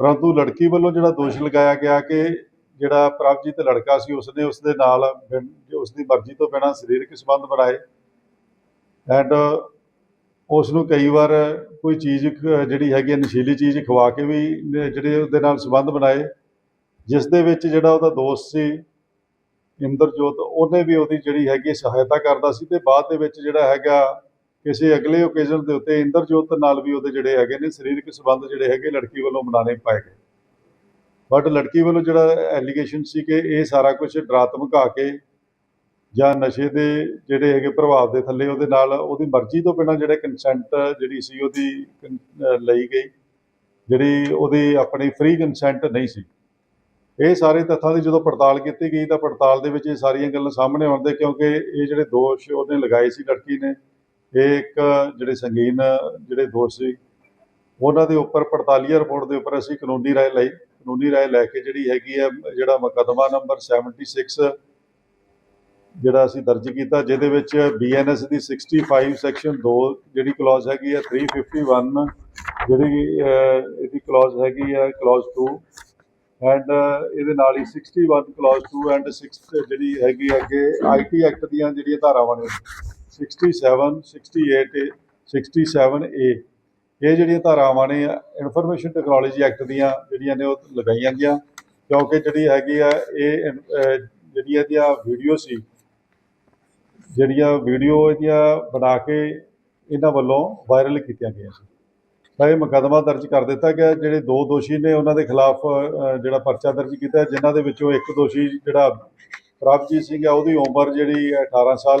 ਪਰੰਤੂ ਲੜਕੀ ਵੱਲੋਂ ਜਿਹੜਾ ਦੋਸ਼ ਲਗਾਇਆ ਗਿਆ ਕਿ ਜਿਹੜਾ ਪ੍ਰਭਜੀਤ ਲੜਕਾ ਸੀ, ਉਸਨੇ ਉਸਦੇ ਨਾਲ ਬਿਨ- ਉਸ ਮਰਜ਼ੀ ਤੋਂ ਬਿਨਾਂ ਸਰੀਰਕ ਸੰਬੰਧ ਬਣਾਏ। ਐਂਡ ਉਸ ਨੂੰ ਕਈ ਵਾਰ ਕੋਈ ਚੀਜ਼, ਜਿਹੜੀ ਹੈਗੀ ਹੈ ਨਸ਼ੀਲੀ ਚੀਜ਼ ਖਵਾ ਕੇ ਵੀ, ਜਿਹੜੇ ਉਹਦੇ ਨਾਲ ਸੰਬੰਧ ਬਣਾਏ ਜਿਸ ਦੇ ਵਿੱਚ ਜਿਹੜਾ ਉਹਦਾ ਦੋਸਤ ਸੀ, ਇੰਦਰਜੋਤ, ਉਹਨੇ ਵੀ ਉਹਦੀ ਜਿਹੜੀ ਹੈਗੀ ਸਹਾਇਤਾ ਕਰਦਾ ਸੀ ਤੇ ਬਾਅਦ ਦੇ ਵਿੱਚ ਜਿਹੜਾ ਹੈਗਾ ਕਿਸੇ ਅਗਲੇ ਓਕੇਜ਼ਨ ਦੇ ਉੱਤੇ ਇੰਦਰਜੋਤ ਨਾਲ ਵੀ ਉਹਦੇ ਜਿਹੜੇ ਹੈਗੇ ਨੇ ਸਰੀਰਕ ਸੰਬੰਧ ਜਿਹੜੇ ਹੈਗੇ ਲੜਕੀ ਵੱਲੋਂ ਬਣਾਣੇ ਪਾਏ ਗਏ। ਬਟ ਲੜਕੀ ਵੱਲੋਂ ਜਿਹੜਾ ਐਲੀਗੇਸ਼ਨ ਸੀ ਕਿ ਇਹ ਸਾਰਾ ਕੁਝ ਡਰਾ ਧਮਕਾ ਕੇ ਜਾਂ ਨਸ਼ੇ ਦੇ ਜਿਹੜੇ ਹੈਗੇ ਪ੍ਰਭਾਵ ਦੇ ਥੱਲੇ ਉਹਦੇ ਨਾਲ ਉਹਦੀ ਮਰਜ਼ੀ ਤੋਂ ਬਿਨਾਂ ਜਿਹੜੇ ਕੰਸੈਂਟ ਜਿਹੜੀ ਸੀ ਉਹਦੀ ਲਈ ਗਈ, ਜਿਹੜੀ ਉਹਦੀ ਆਪਣੀ ਫ੍ਰੀ ਕੰਸੈਂਟ ਨਹੀਂ ਸੀ। ਇਹ ਸਾਰੇ ਤੱਥਾਂ ਦੀ ਜਦੋਂ ਪੜਤਾਲ ਕੀਤੀ ਗਈ ਤਾਂ ਪੜਤਾਲ ਦੇ ਵਿੱਚ ਇਹ ਸਾਰੀਆਂ ਗੱਲਾਂ ਸਾਹਮਣੇ ਆਉਂਦੇ ਕਿਉਂਕਿ ਇਹ ਜਿਹੜੇ ਦੋਸ਼ ਉਹਨੇ ਲਗਾਏ ਸੀ ਲੜਕੀ ਨੇ ਇਹ ਇੱਕ ਜਿਹੜੇ ਸੰਗੀਨ ਜਿਹੜੇ ਦੋਸ਼ ਸੀ, ਉਹਨਾਂ ਦੇ ਉੱਪਰ ਪੜਤਾਲੀਆ ਰਿਪੋਰਟ ਦੇ ਉੱਪਰ ਅਸੀਂ ਕਾਨੂੰਨੀ ਰਾਏ ਲਈ। ਕਾਨੂੰਨੀ ਰਾਏ ਲੈ ਕੇ ਜਿਹੜੀ ਹੈਗੀ ਹੈ, ਜਿਹੜਾ ਮੁਕੱਦਮਾ ਨੰਬਰ 76 ਜਿਹੜਾ ਅਸੀਂ ਦਰਜ ਕੀਤਾ, ਜਿਹਦੇ ਵਿੱਚ ਬੀਐਨਐਸ ਦੀ 65 ਸੈਕਸ਼ਨ 2 ਜਿਹੜੀ ਕਲੌਜ਼ ਹੈਗੀ ਹੈ 351 ਜਿਹੜੀ ਇਹਦੀ ਕਲੌਜ਼ ਹੈਗੀ ਹੈ ਕਲੌਜ਼ 2 ਐਂਡ ਇਹਦੇ ਨਾਲ ਹੀ 61 ਕਲੌਜ਼ 2 ਐਂਡ 6 ਜਿਹੜੀ ਹੈਗੀ ਹੈ ਅੱਗੇ ਆਈਟੀ ਐਕਟ ਦੀਆਂ ਜਿਹੜੀਆਂ ਧਾਰਾਵਾਂ ਨੇ। 67 68 67 ਏ ਇਹ ਜਿਹੜੀਆਂ ਧਾਰਾਵਾਂ ਨੇ ਇਨਫੋਰਮੇਸ਼ਨ ਟੈਕਨੋਲੋਜੀ ਐਕਟ ਦੀਆਂ ਜਿਹੜੀਆਂ ਨੇ ਉਹ ਲਗਾਈਆਂ ਗਈਆਂ। ਕਿਉਂਕਿ ਜਿਹੜੀ ਹੈਗੀ ਆ ਇਹ ਅਹ, ਜਿਹੜੀਆਂ ਇਹਦੀਆਂ ਵੀਡੀਓ ਸੀ ਜਿਹੜੀਆਂ ਵੀਡੀਓ ਇਹਦੀਆਂ ਬਣਾ ਕੇ ਇਹਨਾਂ ਵੱਲੋਂ ਵਾਇਰਲ ਕੀਤੀਆਂ ਗਈਆਂ ਸੀ। ਤਾਂ ਇਹ ਮੁਕੱਦਮਾ ਦਰਜ ਕਰ ਦਿੱਤਾ ਗਿਆ। ਜਿਹੜੇ ਦੋ ਦੋਸ਼ੀ ਨੇ ਉਹਨਾਂ ਦੇ ਖਿਲਾਫ ਜਿਹੜਾ ਪਰਚਾ ਦਰਜ ਕੀਤਾ ਜਿਨ੍ਹਾਂ ਦੇ ਵਿੱਚੋਂ ਇੱਕ ਦੋਸ਼ੀ ਜਿਹੜਾ ਪ੍ਰਭਜੀਤ ਸਿੰਘ ਹੈ ਉਹਦੀ ਉਮਰ ਜਿਹੜੀ ਹੈ 18 ਸਾਲ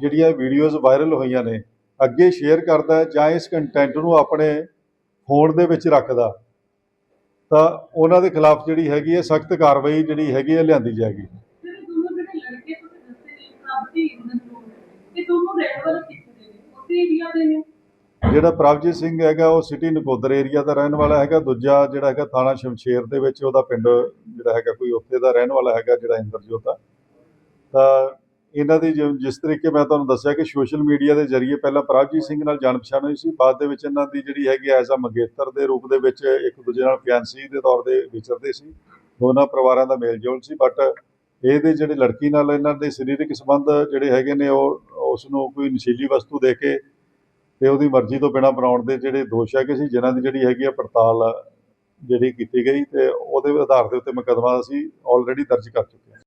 ਜਿਹੜੀਆਂ ਵੀਡੀਓਜ਼ ਵਾਇਰਲ ਹੋਈਆਂ ਨੇ ਅੱਗੇ ਸ਼ੇਅਰ ਕਰਦਾ ਜਾਂ ਇਸ ਕੰਟੈਂਟ ਨੂੰ ਆਪਣੇ ਫੋਨ ਦੇ ਵਿੱਚ ਰੱਖਦਾ ਤਾਂ ਉਹਨਾਂ ਦੇ ਖਿਲਾਫ ਜਿਹੜੀ ਹੈਗੀ ਹੈ ਸਖਤ ਕਾਰਵਾਈ ਜਿਹੜੀ ਹੈਗੀ ਹੈ ਲਿਆਂਦੀ ਜਾਏਗੀ। ਜਿਹੜਾ ਪ੍ਰਭਜੀਤ ਸਿੰਘ ਹੈਗਾ ਉਹ ਸਿਟੀ ਨਕੋਦਰ ਏਰੀਆ ਦਾ ਰਹਿਣ ਵਾਲਾ ਹੈਗਾ ਦੂਜਾ ਜਿਹੜਾ ਹੈਗਾ ਥਾਣਾ ਸ਼ਮਸ਼ੇਰ ਦੇ ਵਿੱਚ ਉਹਦਾ ਪਿੰਡ ਜਿਹੜਾ ਹੈਗਾ ਕੋਈ ਉੱਥੇ ਦਾ ਰਹਿਣ ਵਾਲਾ ਹੈਗਾ ਜਿਹੜਾ ਇੰਦਰਜੋਤ ਆ। ਤਾਂ ਇਹਨਾਂ ਦੀ ਜਿ- ਜਿਸ ਤਰੀਕੇ ਮੈਂ ਤੁਹਾਨੂੰ ਦੱਸਿਆ ਕਿ ਸੋਸ਼ਲ ਮੀਡੀਆ ਦੇ ਜ਼ਰੀਏ ਪਹਿਲਾਂ ਪ੍ਰਭਜੀਤ ਸਿੰਘ ਨਾਲ ਜਾਣ ਪਛਾਣ ਹੋਈ ਸੀ, ਬਾਅਦ ਦੇ ਵਿੱਚ ਇਹਨਾਂ ਦੀ ਜਿਹੜੀ ਹੈਗੀ ਐਜ਼ ਆ ਮੰਗੇਤਰ ਦੇ ਰੂਪ ਦੇ ਵਿੱਚ ਇੱਕ ਦੂਜੇ ਨਾਲ ਫਿਆਂਸੀ ਦੇ ਤੌਰ ਤੇ ਵਿਚਰਦੇ ਸੀ, ਦੋਨਾਂ ਪਰਿਵਾਰਾਂ ਦਾ ਮੇਲ ਜੋਲ ਸੀ ਬਟ ਇਹਦੇ ਜਿਹੜੇ ਲੜਕੀ ਨਾਲ ਇਹਨਾਂ ਦੇ ਸਰੀਰਕ ਸੰਬੰਧ ਜਿਹੜੇ ਹੈਗੇ ਨੇ, ਉਹ ਉਸ ਨੂੰ ਕੋਈ ਨਸ਼ੀਲੀ ਵਸਤੂ ਦੇ ਕੇ ਤੇ ਉਹਦੀ ਮਰਜ਼ੀ ਤੋਂ ਬਿਨਾਂ ਬਣਾਉਣ ਦੇ ਜਿਹੜੇ ਦੋਸ਼ ਹੈਗੇ ਸੀ, ਜਿਨ੍ਹਾਂ ਦੀ ਜਿਹੜੀ ਹੈਗੀ ਆ ਪੜਤਾਲ ਜਿਹੜੀ ਕੀਤੀ ਗਈ ਤੇ ਉਹਦੇ ਆਧਾਰ ਦੇ ਉੱਤੇ ਮੁਕੱਦਮਾ ਅਸੀਂ ਆਲਰੇਡੀ ਦਰਜ ਕਰ ਚੁੱਕੇ ਹਾਂ।